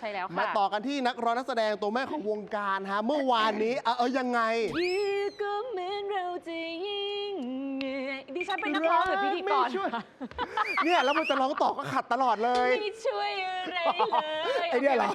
ใช่แล้วค่ะ มาต่อกันที่นักร้องนักแสดงตัวแม่ของวงการฮะเมื่อวานนี้เออเออยังไง ยือก็เหมือนเราจะยิ่งเหนื่อยดิฉันเป็นนักร้องหรือพิธีกรไม่ช่วย เนี่ยแล้วมันจะร้องต่อก็ขัดตลอดเลย ไม่ช่วยอะไรเลย ไอเนี่ยเหรอ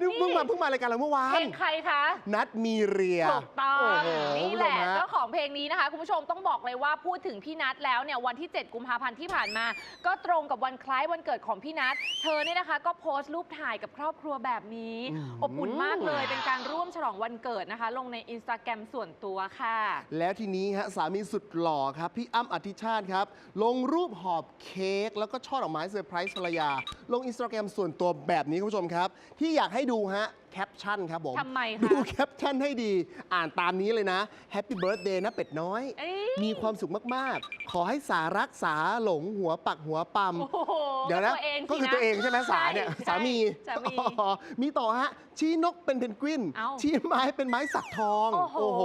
นี่เพิ่งมาเพิ่งมารายการเราเมื่อวาเพลนงใครคะนัดมีเรีย ถูกต้องโอ้โหนี่แหละคุณผู้ชมฮะเจ้าของเพลงนี้นะคะ คุณผู้ชมต้องบอกเลยว่าพูดถึงพี่นัทแล้วเนี่ยวันที่ 7 กุมภาพันธ์ที่ผ่านมา ก็ตรงกับวันคล้ายวันเกิดของพี่นัทเธอเนี่ยนะคะ ก็โพสต์รูปถ่ายกับครอบครัวแบบนี้อบอุ่นมากเลยเป็นการร่วมฉลองวันเกิดนะคะ ลงในอินสตาแกรมส่วนตัวค่ะ แล้วทีนี้ฮะสามีสุดหล่อครับ พี่อ้ำอธิชาติครับ ลงรูปหอบเค้กแล้วก็ช่อดอกไม้เซอร์ไพรส์ภรรยา ลงอินสตาแกรมส่วนตัวแบบนี้คุณผู้ชมครับ ที่อยากให้ดูฮะแคปชั่นครับผมทำไมคะดูแคปชั่นให้ดี อ่านตามนี้เลยนะ Happy Birthday นะเป็ดน้อย เอ้ย มีความสุขมาก ๆ ขอให้สารักษาหลงหัวปักหัวปั๊ม โอ้โหเดี๋ยวนะตัวเองก็คือสินะตัวเองใช่ไหมสาเนี่ยใช่สามีสามี อ๋อมีต่อฮะ ชี้นกเป็นเพนกวิน เอ้าชี้ไม้เป็นไม้สักทองโอ้โห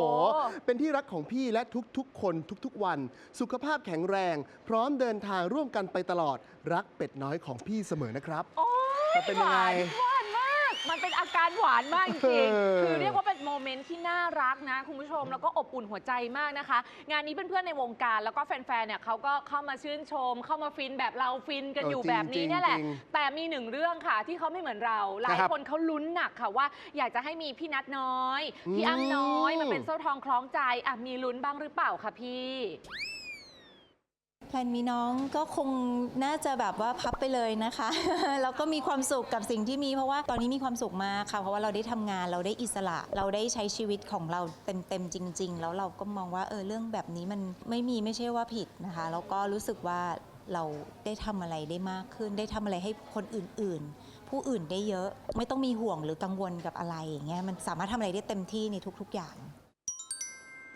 เป็นที่รักของพี่และทุกๆ คนทุกๆวัน สุขภาพแข็งแรง พร้อมเดินทางร่วมกันไปตลอดรักเป็ดน้อยของพี่เสมอนะครับ โอ้ ยจะเป็นยังไง หวานมาก มันเป็นอาการหวานมากจริงเออ ๆคือเรียกว่าเป็นโมเมนต์ที่น่ารักนะคุณผู้ชม แล้วก็อบอุ่นหัวใจมากนะคะ งานนี้เพื่อนๆในวงการแล้วก็แฟนๆ เนี่ยเขาก็เข้ามาชื่นชม เข้ามาฟินแบบเราฟินกันอยู่เออจริงแบบนี้เนี่ยแหละ จริงแต่มีหนึ่งเรื่องค่ะ ที่เขาไม่เหมือนเรา หลายครับคนเขาลุ้นหนักค่ะว่า อยากจะให้มีพี่นัทน้อย พี่อืมอ้ำน้อยมาเป็นโซ่ทองคล้องใจอะมีลุ้นบ้างหรือเปล่าคะพี่แพ ลนมีน้องก็คงน่าจะแบบว่าพับไปเลยนะคะ แล้วก็มีความสุขกับสิ่งที่มีเพราะว่าตอนนี้มีความสุขมากค่ะเพราะว่าเราได้ทำงานเราได้อิสระ เราได้ใช้ชีวิตของเราเต็มๆจริง ๆ แล้วเราก็มองว่าเออเรื่องแบบนี้มันไม่มีไม่ใช่ว่าผิดนะคะ แล้วก็รู้สึกว่าเราได้ทำอะไรได้มากขึ้น ได้ทำอะไรให้คนอื่น ๆ ผู้อื่นได้เยอะไม่ต้องมีห่วงหรือกังวลกับอะไรอย่างเงี้ยมันสามารถทำอะไรได้เต็มที่ในทุก ๆ อย่าง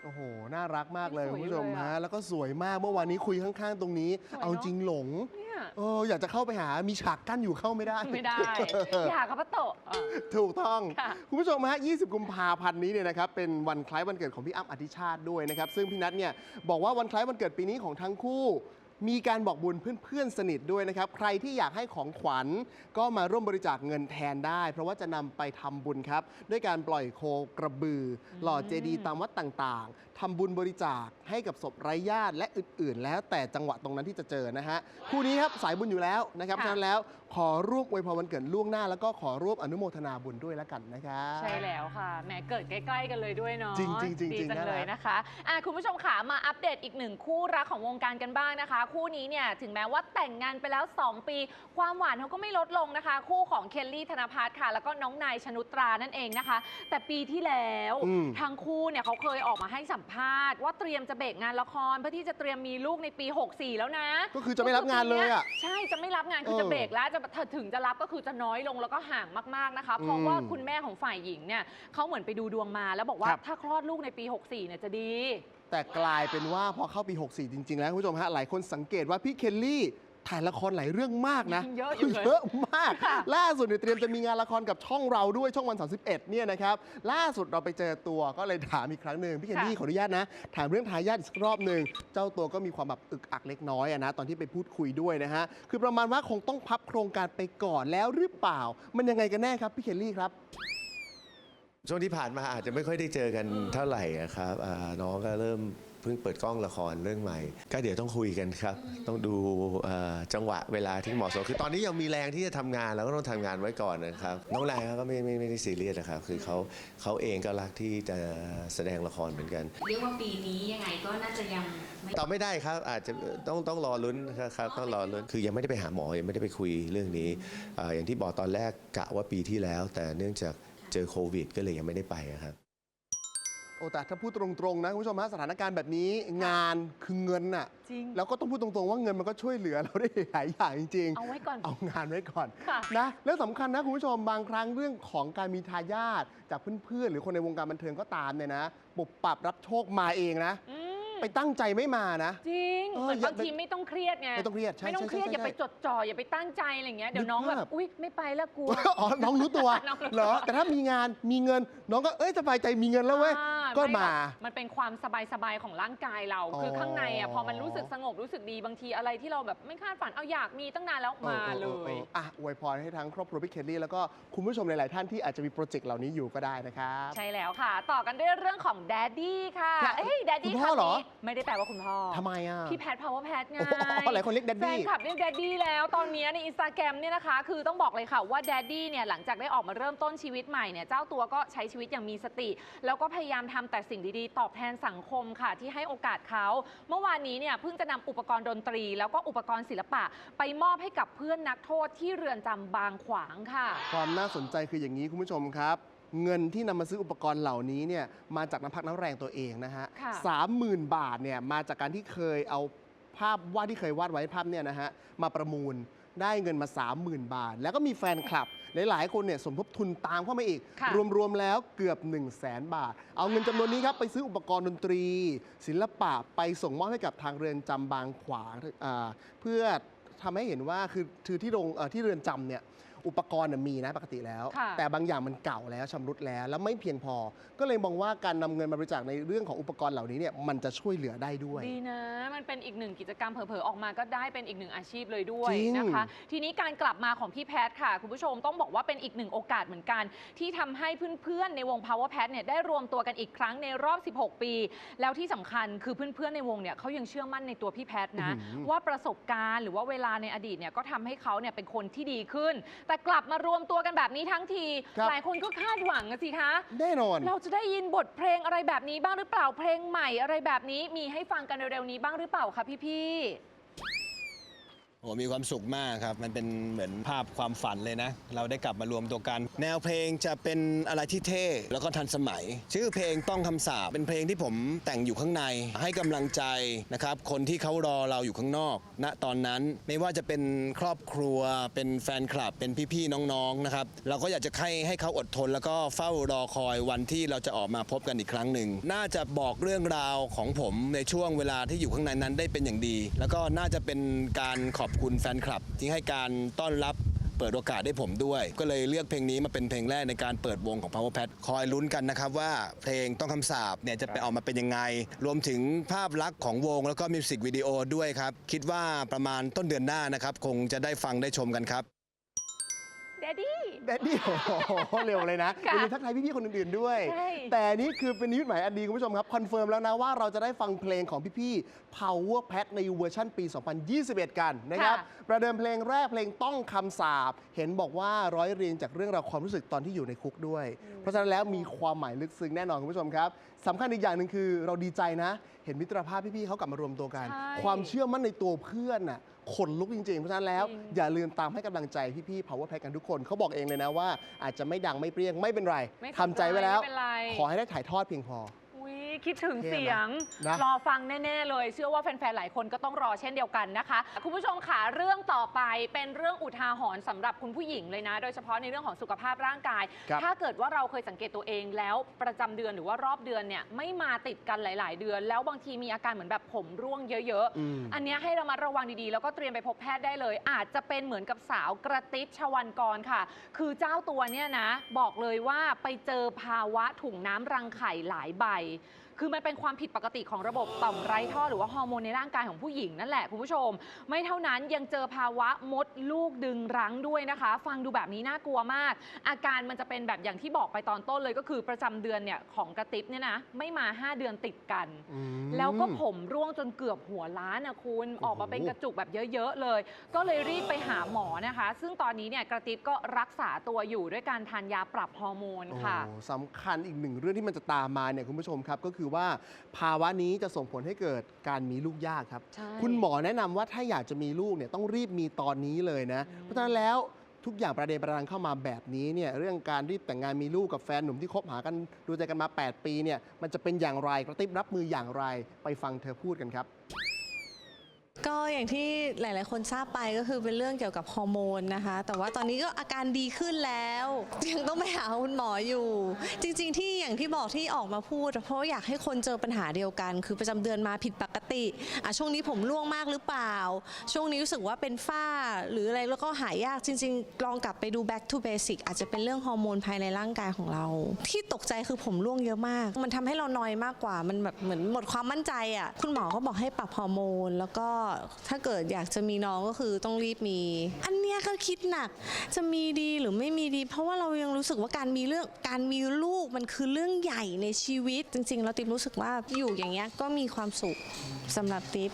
โอ้โห น่ารักมากเลยสวยคุณผู้ชมเลยอะฮะ แล้วก็สวยมาก เมื่อวานนี้คุยข้างๆ ตรงนี้ สวยเนอะ เอาจริงหลง เนี่ยเออ อยากจะเข้าไปหา มีฉากกั้นอยู่เข้าไม่ได้ ไม่ได้ อยากกับพระโตะอะ ถูกต้อง ค่ะ คุณผู้ชมฮะ 20 กุมภาพันธ์นี้เนี่ยนะครับ เป็นวันคล้ายวันเกิดของพี่อ้ำอธิชาติด้วยนะครับ ซึ่งพี่นัทเนี่ยบอกว่าวันคล้ายวันเกิดปีนี้ของทั้งคู่ มีการบอกบุญเพื่อนๆสนิทด้วยนะครับ ใครที่อยากให้ของขวัญก็มาร่วมบริจาคเงินแทนได้ เพราะว่าจะนำไปทำบุญครับ ด้วยการปล่อยโคกระบือ หล่อเจดีย์ตามวัดต่างๆ ทำบุญบริจาคให้กับศพไร้ญาติและอื่น ๆ แล้วแต่จังหวะตรงนั้นที่จะเจอนะฮะคู่นี้ครับสายบุญอยู่แล้วนะครับค่ะฉะนั้นแล้วขอร่วมอวยพรวันเกิดล่วงหน้า แล้วก็ขอร่วมอนุโมทนาบุญด้วยแล้วกันนะครับใช่แล้วค่ะแหมเกิดใกล้ๆกันเลยด้วยเนาะจริงๆจริงๆดีจังน่ารักเลยนะคะอะคุณผู้ชมขามาอัปเดตอีกหนึ่งคู่รักของวงการกันบ้างนะคะ คู่นี้เนี่ยถึงแม้ว่าแต่งงานไปแล้ว 2 ปี ความหวานเขาก็ไม่ลดลงนะคะ คู่ของเคลลี่ธนพัฒน์ค่ะ แล้วก็น้องนายชนุตรานั่นเองนะคะ แต่ปีที่แล้วอืมทั้งคู่เนี่ยเขาเคยออกมาให้สัมภาษณ์ว่าเตรียมจะเบรกงานละครเพื่อที่จะเตรียมมีลูกในปี 64 แล้วนะก็คือจะไม่รับงานเลยอะ ใช่จะไม่รับงานคือเออจะเบรกแล้วจะถึงจะรับก็คือจะน้อยลงแล้วก็ห่างมากๆนะคะเพราะอืมว่าคุณแม่ของฝ่ายหญิงเนี่ยเขาเหมือนไปดูดวงมาแล้วบอกว่าครับถ้าคลอดลูกในปี 64 เนี่ยจะดี แต่กลายเป็นว่าพอเข้าปี 64 จริง ๆ แล้วคุณผู้ชมฮะหลายคนสังเกตว่าพี่เคลลี่ ถ่ายละครหลายเรื่องมากนะเยอะอยู่เลยเยอะมากค่ะล่าสุดเนี่ยเตรียมจะมีงานละครกับช่องเราด้วยช่องวัน 31 เนี่ยนะครับ ล่าสุดเราไปเจอตัวก็เลยถามอีกครั้งหนึ่งพี่เคลลี่ขออนุญาตนะ ถามเรื่องทายาทอีกสักรอบหนึ่งเจ้าตัวก็มีความแบบอึกอักเล็กน้อยอะนะตอนที่ไปพูดคุยด้วยนะฮะคือประมาณว่าคงต้องพับโครงการไปก่อนแล้วหรือเปล่า มันยังไงกันแน่ครับพี่เคลลี่ครับ ช่วงที่ผ่านมาอาจจะไม่ค่อยได้เจอกันเท่าไหร่อะครับอ่าน้องก็เริ่มเพิ่งเปิดกล้องละครเรื่องใหม่ ก็เดี๋ยวต้องคุยกันครับ ต้องดูเอ่อจังหวะเวลาที่เหมาะสมคือตอนนี้ยังมีแรงที่จะทำงานแล้วก็ต้องทำงานไว้ก่อนนะครับ น้องแรงเขาก็ไม่ไม่ไม่ได้ซีเรียสนะครับ คือเขาเขาเองก็รักที่จะแสดงละครเหมือนกันเรียกว่าปีนี้ยังไงก็น่าจะยังไม่ตอบไม่ได้ครับอาจจะต้องต้องรอลุ้นครับต้องรอลุ้นคือยังไม่ได้ไปหาหมอยังไม่ได้ไปคุยเรื่องนี้อ่าอย่างที่บอกตอนแรกกะว่าปีที่แล้ว แต่เนื่องจาก เจอโควิด ก็เลยยังไม่ได้ไปอะครับ โอ้แต่ถ้าพูดตรงๆนะคุณผู้ชมฮะสถานการณ์แบบนี้งานคือเงินน่ะ จริง แล้วก็ต้องพูดตรงๆว่าเงินมันก็ช่วยเหลือเราได้หลายอย่างจริง เอาไว้ก่อน ๆ เอางานไว้ก่อนค่ะ นะแล้วสำคัญนะคุณผู้ชมบางครั้งเรื่องของการมีทายาทจากเพื่อนๆหรือคนในวงการบันเทิงก็ตามเนี่ยนะปุบปรับรับโชคมาเองนะ อืมไปตั้งใจไม่มานะ จริง เออเหมือนอย่าบางทีไม่ต้องเครียดไงไม่ต้องเครียดใช่ไม่ต้องเครียดใช่ใช่อย่าไปจดจ่ออย่าไปตั้งใจอะไรอย่างเงี้ยเดี๋ยวน้องนึกแบภาพ บอุ้ยไม่ไปแล้วกลัวอ๋อ น้องรู้ตัวน้องรู้ตัว เหรอ แต่ถ้ามีงานมีเงิน น้องก็เอ้ยสบายใจมีเงินแล้วเว้ย อ่ก็ไหรมาอกมันเป็นความสบายๆของร่างกายเรา อ๋อคือข้างในอะพอมันรู้สึกสงบรู้สึกดีบางทีอะไรที่เราแบบไม่คาดฝันเอาอยากมีตั้งนานแล้วมาออเลออออย อะอวยพรให้ทั้งครอบครัวพี่เคลลี่แล้วก็คุณผู้ชมหลาย ๆ ท่านที่อาจจะมีโปรเจกต์เหล่านี้อยู่ก็ได้นะครับ ใช่แล้วค่ะ ต่อกันด้วยเรื่องของแดดดี้ค่ะ ค่ะเอ้ยแดดดี้คุณพ่อเหรอไม่ได้แปลว่าคุณพ่อทำไมอะ พี่แพทพาวเวอร์แพทไงโอ้โหหลายคนเรียก Daddy แฟนคลับเรียกแดดดี้แล้วตอนนี้ในอินสตาแกรมเนี่ยนะคะ คือต้องบอกเลยค่ะว่าแดดดี้เนี่ยหลังจากได้ออกมาเริ่มต้นชีวิตใหม่เนี่ยเจ้าตัวก็ใช้ชีวิตอย่างมีสติ แล้วก็พยายามทำแต่สิ่งดีๆ ตอบแทนสังคมค่ะ ที่ให้โอกาสเขาเมื่อวานนี้เนี่ยเพิ่งจะนำอุปกรณ์ดนตรี แล้วก็อุปกรณ์ศิลปะ ไปมอบให้กับเพื่อนนักโทษที่เรือนจำบางขวางค่ะ ความน่าสนใจคืออย่างนี้คุณผู้ชมครับ เงินที่นำมาซื้ออุปกรณ์เหล่านี้เนี่ยมาจากน้ำพักน้ำแรงตัวเองนะฮะค่ะสามหมื่นบาทเนี่ยมาจากการที่เคยเอาภาพวาดที่เคยวาดไว้ภาพเนี่ยนะฮะมาประมูลได้เงินมา 30,000 บาท แล้วก็มีแฟนคลับ หลาย ๆ คนเนี่ยสมทบทุนตามเข้ามาอีกค่ะรวม ๆ แล้วเกือบ 1 0 0 0 0แสนบาท เอาเงินจำนวนนี้ครับ ไปซื้ออุปกรณ์ดนตรี ศิลปะไปส่งมอบให้กับทางเรือนจำบางขวางอ่าเพื่อทำให้เห็นว่าคือคือที่โรงเอ่อที่เรือนจำเนี่ย อุปกรณ์น่ะมีนะปกติแล้ว ค่ะ แต่บางอย่างมันเก่าแล้วชำรุดแล้วแล้วไม่เพียงพอ ก็เลยมองว่าการนำเงินมาบริจาคในเรื่องของอุปกรณ์เหล่านี้เนี่ยมันจะช่วยเหลือได้ด้วย ดีนะ มันเป็นอีกหนึ่งกิจกรรมเผลอๆ ออกมาก็ได้เป็นอีกหนึ่งอาชีพเลยด้วยจริง นะคะ ทีนี้การกลับมาของพี่แพทย์ค่ะ คุณผู้ชมต้องบอกว่าเป็นอีกหนึ่งโอกาสเหมือนกัน ที่ทำให้เพื่อนๆ ในวง Power Pad เนี่ยได้รวมตัวกันอีกครั้งในรอบ 16 ปี แล้วที่สำคัญคือเพื่อนๆ ในวงเนี่ยเขายังเชื่อมั่นในตัวพี่แพทย์นะอื้อหือว่าประสบการณ์หรือว่าเวลาในอดีตเนี่ยก็ทำให้เขาเนี่ยเป็นคนที่ดีขึ้นแต่กลับมารวมตัวกันแบบนี้ทั้งที ครับ หลายคนก็คาดหวังอะสิคะ แน่นอน เราจะได้ยินบทเพลงอะไรแบบนี้บ้างหรือเปล่าเพลงใหม่อะไรแบบนี้มีให้ฟังกันเร็วๆนี้บ้างหรือเปล่าคะพี่ โอ้มีความสุขมากครับ มันเป็นเหมือนภาพความฝันเลยนะ เราได้กลับมารวมตัวกัน แนวเพลงจะเป็นอะไรที่เท่ แล้วก็ทันสมัย ชื่อเพลงต้องคำสาปเป็นเพลงที่ผมแต่งอยู่ข้างใน ให้กำลังใจนะครับ คนที่เขารอเราอยู่ข้างนอก ณตอนนั้นไม่ว่าจะเป็นครอบครัว เป็นแฟนคลับ เป็นพี่ๆน้องๆนะครับ เราก็อยากจะให้ให้เขาอดทน แล้วก็เฝ้ารอคอยวันที่เราจะออกมาพบกันอีกครั้งหนึ่ง น่าจะบอกเรื่องราวของผมในช่วงเวลาที่อยู่ข้างในนั้นได้เป็นอย่างดี แล้วก็น่าจะเป็นการขอบคุณแฟนคลับ ที่ให้การต้อนรับเปิดโอกาสให้ผมด้วย ก็เลยเลือกเพลงนี้มาเป็นเพลงแรกในการเปิดวงของ Power Pad คอยลุ้นกันนะครับว่าเพลงต้องคำสาบเนี่ยจะไปออกมาเป็นยังไง รวมถึงภาพลักษณ์ของวงแล้วก็มิวสิกวิดีโอด้วยครับ คิดว่าประมาณต้นเดือนหน้านะครับ คงจะได้ฟังได้ชมกันครับ ดดดี้ แดดดี้โอ้โหเร็วเลยนะค่ะอย่าลืมทักทายพี่ๆคนอื่นๆด้วย ใช่ แต่นี่คือเป็นนิมิตหมายอันดีคุณผู้ชมครับ คอนเฟิร์มแล้วนะว่าเราจะได้ฟังเพลงของพี่ๆ Power Pad ในเวอร์ชั่นปี 2021 กันนะครับประเดิมเพลงแรกเพลงต้องคำสาปเห็นบอกว่าร้อยเรียงจากเรื่องราวความรู้สึกตอนที่อยู่ในคุกด้วย เพราะฉะนั้นแล้วมีความหมายลึกซึ้งแน่นอนคุณผู้ชมครับสำคัญอีกอย่างหนึ่งคือเราดีใจนะ เห็นมิตรภาพพี่ๆเขากลับมารวมตัวกัน ใช่ ความเชื่อมั่นในตัวเพื่อนน่ะ ขนลุกจริงๆ เพราะฉะนั้นแล้วจริงอย่าลืมตามให้กำลังใจพี่ๆ Power Pack กันทุกคนเขาบอกเองเลยนะว่าอาจจะไม่ดังไม่เปรี้ยงไม่เป็นไรไม่ทำใจไว้แล้ว ไม่เป็นไร ขอให้ได้ถ่ายทอดเพียงพออุ๊ย คิดถึงเท่นะเสียง นะ รอฟังแน่ ๆ เลย เชื่อว่าแฟน ๆ หลายคนก็ต้องรอเช่นเดียวกันนะคะ คุณผู้ชมค่ะเรื่องต่อไปเป็นเรื่องอุทาหรณ์สำหรับคุณผู้หญิงเลยนะ โดยเฉพาะในเรื่องของสุขภาพร่างกาย ครับ ถ้าเกิดว่าเราเคยสังเกตตัวเองแล้วประจำเดือนหรือว่ารอบเดือนเนี่ยไม่มาติดกันหลาย ๆ เดือน แล้วบางทีมีอาการเหมือนแบบผมร่วงเยอะ อืม ๆ อันเนี้ยให้ระมัดระวังดีๆ แล้วก็เตรียมไปพบแพทย์ได้เลย อาจจะเป็นเหมือนกับสาวกระติบชวันกรค่ะ คือเจ้าตัวเนี่ยนะ บอกเลยว่าไปเจอภาวะถุงน้ำรังไข่หลายใบ คือมันเป็นความผิดปกติของระบบต่อมไร้ท่อหรือว่าฮอร์โมนในร่างกายของผู้หญิงนั่นแหละคุณผู้ชม ไม่เท่านั้นยังเจอภาวะมดลูกดึงรั้งด้วยนะคะ ฟังดูแบบนี้น่ากลัวมาก อาการมันจะเป็นแบบอย่างที่บอกไปตอนต้นเลยก็คือประจำเดือนเนี่ยของกระติบเนี่ยนะไม่มา 5 เดือนติดกันอืมแล้วก็ผมร่วงจนเกือบหัวล้านนะคุณโอ้โหออกมาเป็นกระจุกแบบเยอะๆเลย ก็เลยรีบไปหาหมอนะคะ ซึ่งตอนนี้เนี่ยกระติบก็รักษาตัวอยู่ด้วยการทานยาปรับฮอร์โมนค่ะโอ้สำคัญอีกหนึ่งเรื่องที่มันจะตามมาเนี่ยคุณผู้ชมครับก็คือว่าภาวะนี้จะส่งผลให้เกิดการมีลูกยากครับ ใช่ คุณหมอแนะนำว่าถ้าอยากจะมีลูกเนี่ยต้องรีบมีตอนนี้เลยนะ เพราะฉะนั้นแล้วทุกอย่างประเด็นประดังเข้ามาแบบนี้เนี่ยเรื่องการรีบแต่งงานมีลูกกับแฟนหนุ่มที่คบหากันดูใจกันมา 8 ปีเนี่ยมันจะเป็นอย่างไรกระติบรับมืออย่างไรไปฟังเธอพูดกันครับ ก็อย่างที่หลาย ๆ คนทราบไปก็คือเป็นเรื่องเกี่ยวกับฮอร์โมนนะคะ แต่ว่าตอนนี้ก็อาการดีขึ้นแล้ว ยังต้องไปหาคุณหมออยู่ จริง ๆ ที่อย่างที่บอกที่ออกมาพูด เพราะอยากให้คนเจอปัญหาเดียวกัน คือประจำเดือนมาผิดปกติอะช่วงนี้ผมร่วงมากหรือเปล่า ช่วงนี้รู้สึกว่าเป็นฝ้า หรืออะไรแล้วก็หายากจริง ๆ ลองกลับไปดู back to basic อาจจะเป็นเรื่องฮอร์โมนภายในร่างกายของเรา ที่ตกใจคือผมร่วงเยอะมาก มันทำให้เรานอยมากกว่ามันแบบเหมือนหมดความมั่นใจอะคุณหมอก็บอกให้ปรับฮอร์โมนแล้วก็ถ้าเกิดอยากจะมีน้องก็คือต้องรีบมี อันเนี้ยก็คิดหนัก จะมีดีหรือไม่มีดี เพราะว่าเรายังรู้สึกว่าการมีเรื่องการมีลูกมันคือเรื่องใหญ่ในชีวิต จริงๆเราติ๊บรู้สึกว่าอยู่อย่างเงี้ยก็มีความสุขสำหรับติ๊บ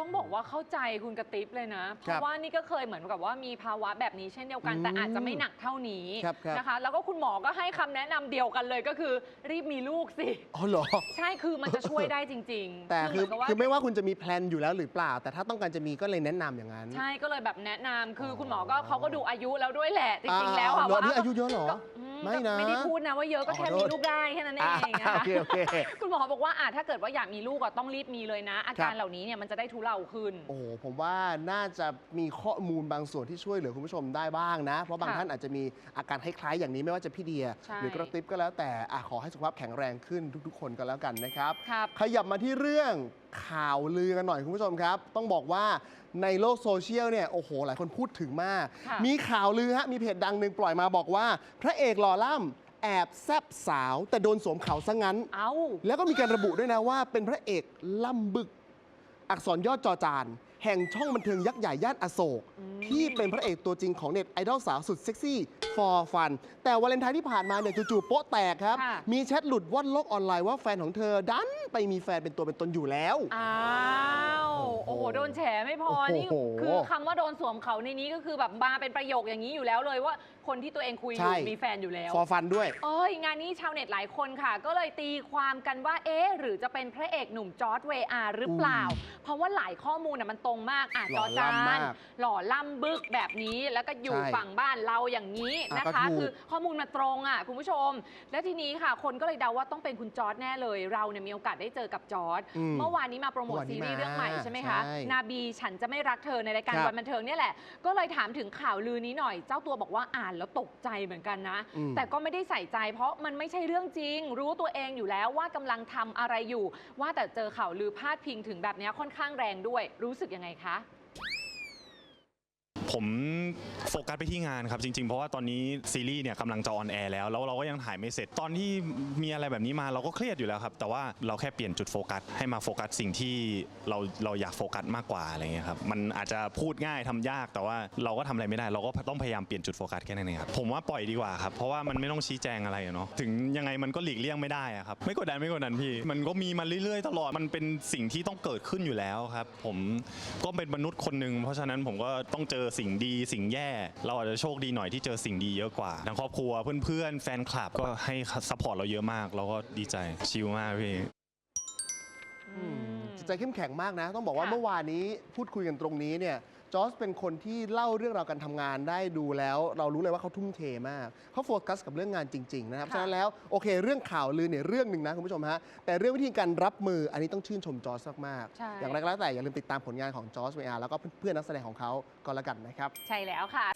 ต้องบอกว่าเข้าใจคุณกระติบเลยนะ เพครัราะบว่านี่ก็เคยเหมือนกับว่ามีภาวะแบบนี้เช่นเดียวกันอืมแต่อาจจะไม่หนักเท่านี้ครับครับนะคะ แล้วก็คุณหมอก็ให้คำแนะนำเดียวกันเลยก็คือรีบมีลูกสิอ๋อเหรอใช่คือมันจะช่วยได้จริง ๆ แต่คือเหมืนกับว่าคือไม่ว่าคุณจะมีแพลนอยู่แล้วหรือเปล่า แต่ถ้าต้องการจะมีก็เลยแนะนำอย่างนั้น ใช่ก็เลยแบบแนะนำคือออคุณหมอก็เขาก็ดูอายุแล้วด้วยแหละจริงๆแล้วอ่าอะเหรอว่านี่อายุเยอะเหรอก็อื ไม่นะก็ไม่ได้พูดนะว่าเยอะก็อ๋อแค่ขอโทมีษลูกได้แค่นั้นเออ่างนะคะโอเคโอเคคุณหมอบอกว่าอะถ้าเกิดว่าอยากมีลูกอะต้องรีบมีเลยนะ อาการเหล่านี้เนี่ยมันจะได้ทุเลาขึ้น โอ้โหผมว่าน่าจะมีข้อมูลบางส่วนที่ช่วยเหลือคุณผู้ชมได้บ้างนะ เพราะบางค่ะท่านอาจจะมีอาการคล้ายๆอย่างนี้ไม่ว่าจะพี่เดียใช่หรือกระติบก็แล้วแต่อะขอให้สุขภาพแข็งแรงขึ้นทุก ๆ คนก็แล้วกันนะครับครับ ขยับมาที่เรื่องข่าวลือกันหน่อยคุณผู้ชมครับ ต้องบอกว่า ในโลกโซเชียลเนี่ยโอ้โห หลายคนพูดถึงมาก ค่ะ มีข่าวลือฮะมีเพจดังหนึ่งปล่อยมาบอกว่า พระเอกหล่อล่ำแอบแซบสาว แต่โดนสวมเขาซะงั้น เอ้า แล้วก็มีการระบุด้วยนะว่าเป็นพระเอกล่ำบึก อักษรย่อจอจาน แห่งช่องบันเทิงยักษ์ใหญ่ย่านอโศกอืมที่เป็นพระเอกตัวจริงของเน็ตไอดอลสาวสุดเซ็กซี่ for fun แต่วาเลนไทน์ที่ผ่านมาเนี่ยจู่ๆโป๊ะแตกครับ ค่ะ มีแชทหลุดว่อนโลกออนไลน์ว่าแฟนของเธอดันไปมีแฟนเป็นตัวเป็นตนอยู่แล้ว อ้าวโอ้โหโดนแฉไม่พอโอ้โหนี่คือคำว่าโดนสวมเขาในนี้ก็คือแบบมาเป็นประโยคอย่างนี้อยู่แล้วเลยว่าคนที่ตัวเองคุยอใช่ ยู่มีแฟนอยู่แล้ว for fun ด้วย เอ้ยงานนี้ชาวเน็ตหลายคนค่ะ ก็เลยตีความกันว่าเอ๊ะหรือจะเป็นพระเอกหนุ่มจอร์ดเวอาร์หรือเปล่า เพราะว่าหลายข้อมูลน่ะมันตรงมากอะหจล่ออจาล่ำมานกหล่อล่ำบึกแบบนี้แล้วก็อยู่ใช่ ฝั่งบ้านเราอย่างนี้อะนะก็คะถูกคือข้อมูลมาตรงอะคุณผู้ชม และทีนี้ค่ะ คนก็เลยเดาว่าต้องเป็นคุณจอร์ดแน่เลย เราเนี่ยมีโอกาสได้เจอกับจอร์ดอืมเมื่อวานนี้มาโปรโมทเมื่อวานนี้ซีรีส์เรื่องใหม่มาใช่ไหมคะใช่นาบีฉันจะไม่รักเธอในรายการครับวันบันเทิงเนี่ยแหละ ก็เลยถามถึงข่าวลือนี้หน่อย เจ้าตัวบอกว่าอ่านแล้วตกใจเหมือนกันนะอืมแต่ก็ไม่ได้ใส่ใจ เพราะมันไม่ใช่เรื่องจริง รู้ตัวเองอยู่แล้วว่ากำลังทำอะไรอยู่ ว่าแต่เจอข่าวลือพาดพิงถึงแบบเนี้ยค่อนข้างแรงด้วย รู้สึกยังไงคะ ผมโฟกัสไปที่งานครับจริงๆ เพราะว่าตอนนี้ซีรีส์เนี่ยกำลังจะออนแอร์แล้วแล้วเราก็ยังถ่ายไม่เสร็จตอนที่มีอะไรแบบนี้มาเราก็เครียดอยู่แล้วครับแต่ว่าเราแค่เปลี่ยนจุดโฟกัสให้มาโฟกัสสิ่งที่เราเราอยากโฟกัสมากกว่าอะไรเงี้ยครับมันอาจจะพูดง่ายทำยากแต่ว่าเราก็ทำอะไรไม่ได้ เราก็ต้องพยายามเปลี่ยนจุดโฟกัสแค่นั้นเองครับผมว่าปล่อยดีกว่าครับเพราะว่ามันไม่ต้องชี้แจงอะไรเนาะถึงยังไงมันก็หลีกเลี่ยงไม่ได้อะครับไม่กดดันไม่กดดันพี่ มันก็มีมาเรื่อยๆ ตลอดมันเป็นสิ่งที่ต้องเกิดขึ้นอยู่แล้วครับผมก็เป็นมนุษย์คนหนึ่งเพราะฉะนั้นผมก็ต้องเจอสงดีสิ่งแย่ เราอาจจะโชคดีหน่อยที่เจอสิ่งดีเยอะกว่าทั้งครอบครัวเพื่อนๆแฟนคลับก็ให้ซัพพอร์ตเราเยอะมาก เราก็ดีใจชิลมากพี่อืมจิตใจเข้มแข็งมากนะ ต้องบอกว่าค่ะเมื่อวานนี้พูดคุยกันตรงนี้เนี่ย จอร์จเป็นคนที่เล่าเรื่องราวการทำงานได้ดูแล้ว เรารู้เลยว่าเขาทุ่มเทมากเขาโฟกัสกับเรื่องงานจริง ๆ นะครับค่ะ ฉะนั้นแล้วโอเค เรื่องข่าวลือเนี่ยเรื่องหนึ่งนะคุณผู้ชมฮะแต่เรื่องวิธีการรับมืออันนี้ต้องชื่นชมจอร์จมากใช่ ๆอย่างไรก็แล้วแต่อย่าลืมติดตามผลงานของจอร์จเวอาแล้วก็เพื่อนๆนักแสดงของเขาก็แล้วกันนะครับ ใช่แล้วค่ะ